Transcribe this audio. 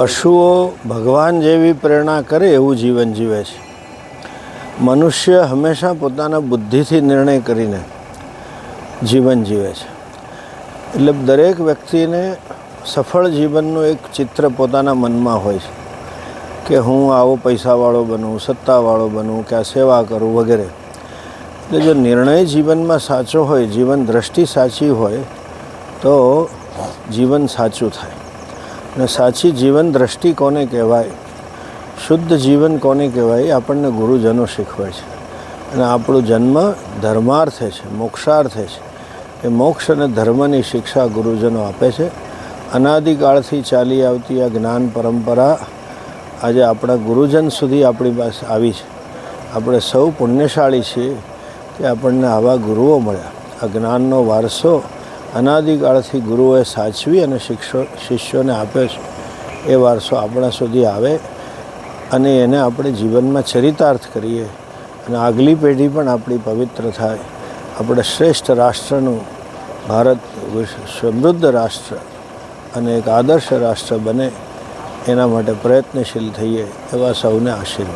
પશુઓ ભગવાન જેવી પ્રેરણા કરે એવું જીવન જીવે છે. મનુષ્ય હંમેશા પોતાના બુદ્ધિથી નિર્ણય કરીને જીવન જીવે છે. એટલે દરેક વ્યક્તિને સફળ જીવનનું એક ચિત્ર પોતાના મનમાં હોય છે કે હું આવો પૈસાવાળો બનું, સત્તાવાળો બનું, કે આ સેવા કરું વગેરે. એટલે જો નિર્ણય જીવનમાં સાચો હોય, જીવન દ્રષ્ટિ સાચી હોય, તો જીવન સાચું થાય. અને સાચી જીવન દ્રષ્ટિ કોને કહેવાય? શુદ્ધ જીવન કોને કહેવાય? આપણને ગુરુજનો શીખવે છે. અને આપણો જન્મ ધર્માર્થે છે, મોક્ષાર્થે છે. એ મોક્ષ અને ધર્મની શિક્ષા ગુરુજનો આપે છે. અનાદિકાળથી ચાલી આવતી આ જ્ઞાન પરંપરા આજે આપણા ગુરુજન સુધી આપણી પાસે આવી છે. આપણે સૌ પુણ્યશાળી છીએ કે આપણને આવા ગુરુઓ મળ્યા. આ જ્ઞાનનો વારસો અનાદિકાળથી ગુરુઓએ સાચવી અને શિક્ષો, શિષ્યોને આપે છે. એ વારસો આપણા સુધી આવે અને એને આપણે જીવનમાં ચરિતાર્થ કરીએ અને આગલી પેઢી પણ આપણી પવિત્ર થાય. આપણે શ્રેષ્ઠ રાષ્ટ્રનું ભારત સમૃદ્ધ રાષ્ટ્ર અને એક આદર્શ રાષ્ટ્ર બને એના માટે પ્રયત્નશીલ થઈએ એવા સૌને આશીર્વાદ.